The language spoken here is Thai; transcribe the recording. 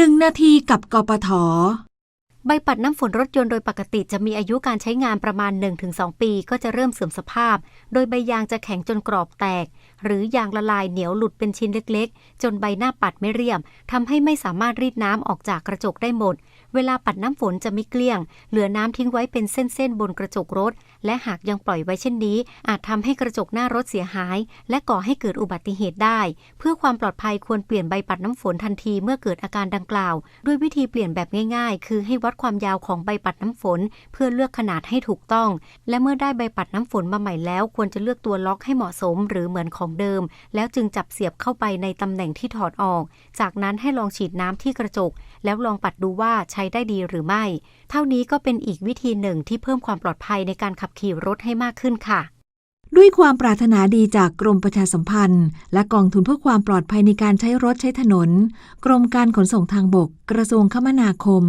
1นาทีกับกปท ใบปัดน้ำฝนรถยนต์โดยปกติจะมีอายุการใช้งานประมาณ 1-2 ปีก็จะเริ่มเสื่อมสภาพ โดยใบยางจะแข็งจนกรอบแตก หรือยางละลายเหนียวหลุดเป็นชิ้นเล็กๆ จนใบหน้าปัดไม่เรียบทำให้ไม่สามารถรีดน้ำออกจากกระจกได้หมด เวลาปัดน้ำฝนจะไม่เกลี้ยง เหลือน้ำทิ้งไว้เป็นเส้นๆบนกระจกรถ และหากยังปล่อยไว้เช่นนี้ อาจทำให้กระจกหน้ารถเสียหาย และก่อให้เกิดอุบัติเหตุได้ เพื่อความปลอดภัยควรเปลี่ยนใบปัดน้ำฝนทันทีเมื่อเกิดอาการดังกล่าว ด้วยวิธีเปลี่ยนแบบง่าย ๆ คือให้วัดความยาวของใบปัดน้ำฝน เพื่อเลือกขนาดให้ถูกต้อง และเมื่อได้ใบปัดน้ำฝนมาใหม่แล้ว ควรจะเลือกตัวล็อกให้เหมาะสมหรือเหมือนของเดิม แล้วจึงจับเสียบเข้าไปในตำแหน่งที่ถอดออก จากนั้นให้ลองฉีดน้ำที่กระจก แล้วลองปัดดูว่าใช้ได้ดีหรือไม่ เท่านี้ก็เป็นอีกวิธีหนึ่งที่เพิ่มความปลอดภัยในการขับขี่รถให้มากขึ้นค่ะด้วยความปรารถนาดีจากกรมประชาสัมพันธ์ และกองทุนเพื่อความปลอดภัยในการใช้รถใช้ถนน กรมการขนส่งทางบก กระทรวงคมนาคม